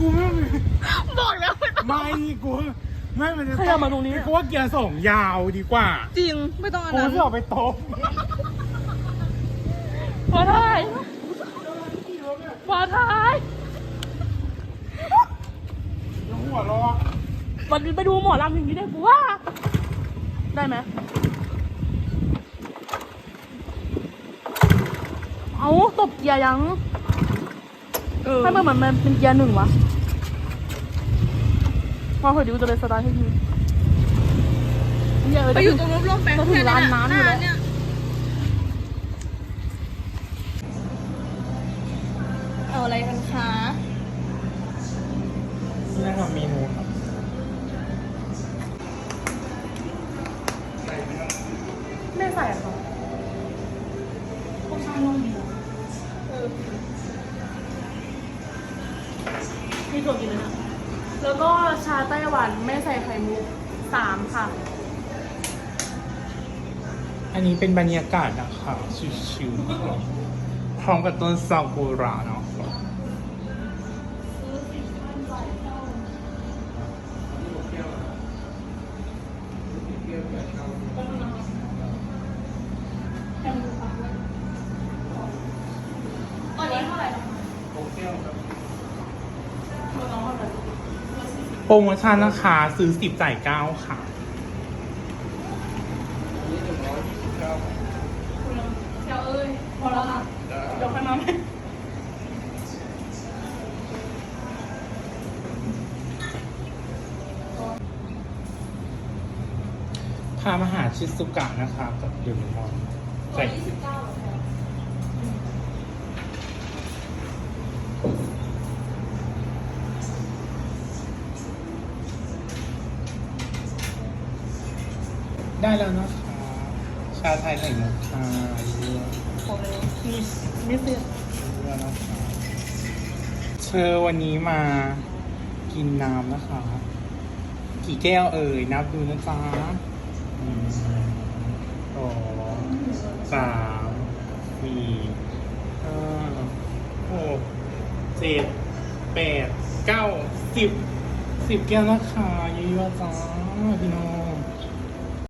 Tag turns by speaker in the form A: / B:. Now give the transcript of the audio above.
A: กูไม่
B: บอกแล้วไม่ต้อง
A: ไม่กูไม่มันจะ
B: ขยับมาตรงนี้
A: กูว่าเกียร์สองยาวดีกว่า
B: จริงไม่ต้องอัน
A: กู
B: นั้น
A: จะเอาไปตบ
B: พอได้พอได้
A: แล้วหัวเราะ
B: วันนี้ไปดูหมอลำอย่างนี้ได้กูว่าได้ไหมเอาตบเกียร์ยัง
C: เออ
B: ให้มันเหมือนมันเป็นเกียร์หนึ่งวะพอเถอะดิวจะเลยสตาร์ทให้ดูเนี่ยเออ
C: ไปอยู่ตรงร่มๆไป
B: จะถึงร้านน้ำอยู่แล้ว
C: เนี่ยเอาอะไรกันคะ
A: นี่นะครับเมนูครับ
B: มีถั่วกินนะแล้วก็ชาไต้หวันไม่ใส่ไข่มุกสามค่ะ
A: อันนี้เป็นบรรยากาศนะคะชิวๆพร้อมกับต้นซากุระเนาะ
B: อันนี้เท่าไหร่
A: โป รโมชั่นนะคะ ซื้อสิบจ่ายเก้าค่ะ
B: เชียวเอ้ยพอแล้วค่ะเดี๋ยวค่อยมาใหม่
A: พามาหาชิซุกะนะคะ กับเดมอนใส่ ได้แล้วนะคะชาไทยไข่มุกค่ะเยอะ
B: ขอเลยนี่นี่เสีย
A: เยอะนะคะเธอวันนี้มากินน้ำนะคะ กี่แก้วเอ่ย นับดูนะจ๊ะหนึ่งสองสามสี่ห้าหกเจ็ดแปดเก้าสิบสิบแก้วนะคะเยอะๆจ้าพี่น้อง